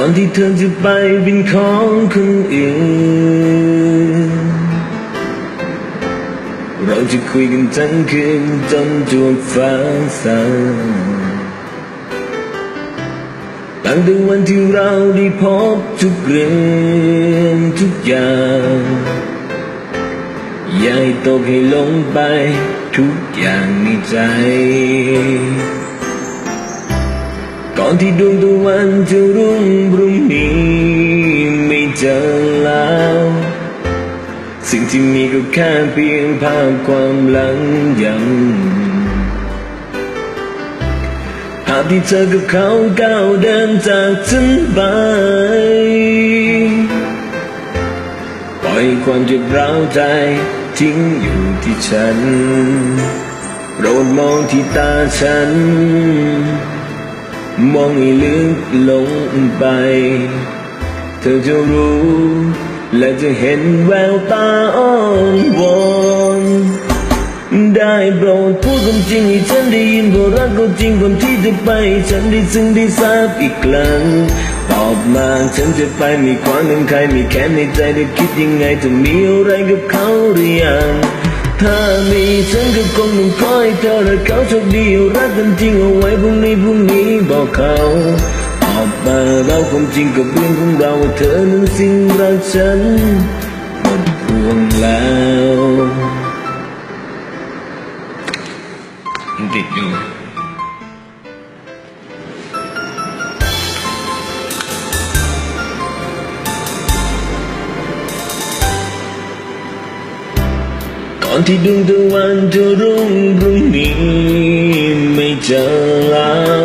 ่อนที่เธอจะไปเป็นของคนอื่น เราจะคุยกันทั้งคืนจนจวบฟ้าสางตั้งแต่วันที่เราได้พบทุกเรื่องทุกอย่างอย่าให้ตกให้ลงไปทุกอย่างในใจ อนที่ดวงตะวันจะรุ่งพรุ่งนี้ไม่เจอแล้ว สิ่งที่มีก็แค่เพียงภาพความหลังยังภาพที่เธอกับเขาก้าวเดินจากฉันไปปล่อยความเจ็บร้าวใจทิ้งอยู่ที่ฉันโปรดมองที่ตาฉัน มองให้ลึกลงไป เธอจะรู้ และจะเห็นแววตาอ้อนวอนได้โปรดพูดความจริงให้ฉันได้ยินเพรารักก็จริงก่อนที่จะไป ฉันได้ซึ้งได้ทราบอีกครั้งตอบมาฉันจะไปมีความเป็นใครมีแค่ในใจได้คิดยังไงจะมีอะไรกับเขาหรือยัง ถ้ามีฉันก็คงต้องคอยเธอและเขาโชคดีรักกันจริงเอาไว้พรุ่งนี้พรุ่งนี้บอกเขาออกมาเราความจริงกับเรื่องของเราเธอนั้นสิ้นรักฉันหมดห่วงแล้วติดอยู่ อนที่ดวงตะวันจะรุ่งพรุ่งนี้ไม่เจอแล้ว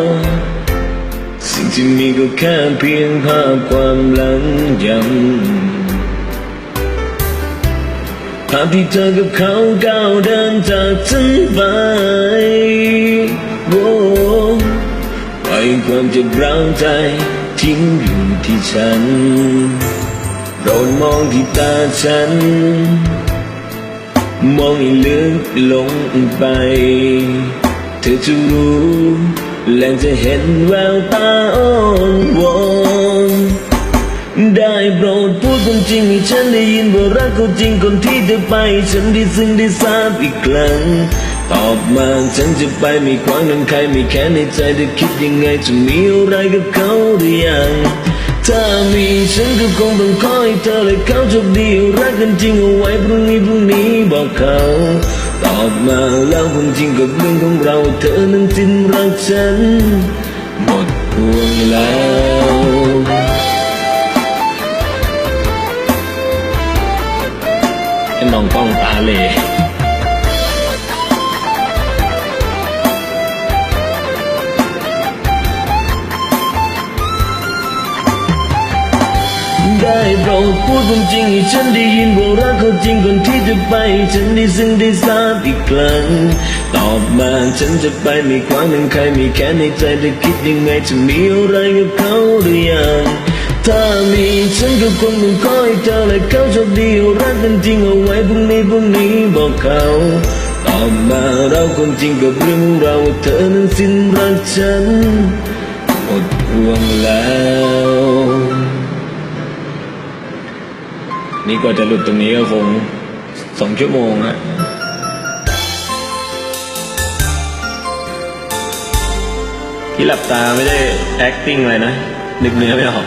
สิ่งที่มีก็แค่เพียงภาพความหลังยังภาพที่เธอกับเขาก้าวเดินจากฉันไปโอ้ปล่อยความเจ็บร้าวใจทิ้งอยู่ที่ฉันโปรดมองที่ตาฉัน มองให้ลึกลงไป เธอจะรู้และจะเห็นแววตาอ้อนวอนได้โปรดพูดความจริงให้ฉันได้ยินว่ารักเขาจริงก่อนที่จะไป ฉันได้ซึ้งได้ทราบอีกครั้ง ตอบมาฉันจะไปไม่ขวางนั้นใครไม่แค่ในใจจะคิดยังไงจะมีอะไรกับเขาหรือยัง ถ้ามีฉันก็คงต้องคอยเธอและเขาโชคดีรักกันจริงเอาไว้พรุ่งนี้พรุ่งนี้บอกเขาตอบมาแล้วความจริงกับเรื่องของเราเธอนั้นสิ้นรักฉันหมดห่วงแล้วไอ้น้องกล้องตาเหล ได้โปรดพูดความจริงให้ฉันได้ยินว่ารักเขาจริงก่อนที่จะไป ฉันได้ซึ้งได้ทราบอีกครั้งตอบมาฉันจะไปมีความเป็นใครมีแค่ในใจจะคิดยังไงจะมีอะไรกับเขาหรือยังถ้ามีฉันก็คงต้องคอยเธอและเขาโชคดีรักกันจริงเอาไว้พรุ่งนี้พรุ่งนี้บอกเขาตอบมาเราความจริงกับเรื่องของเราว่าเธอนั้นสิ้นรักฉันหมดห่วงแล้ว นี่ก็จะหลุดตรงนี้ก็คงสองชั่วโมงฮะที่หลับตาไม่ได้ acting อะไรนะ นึกเนื้อไม่ออก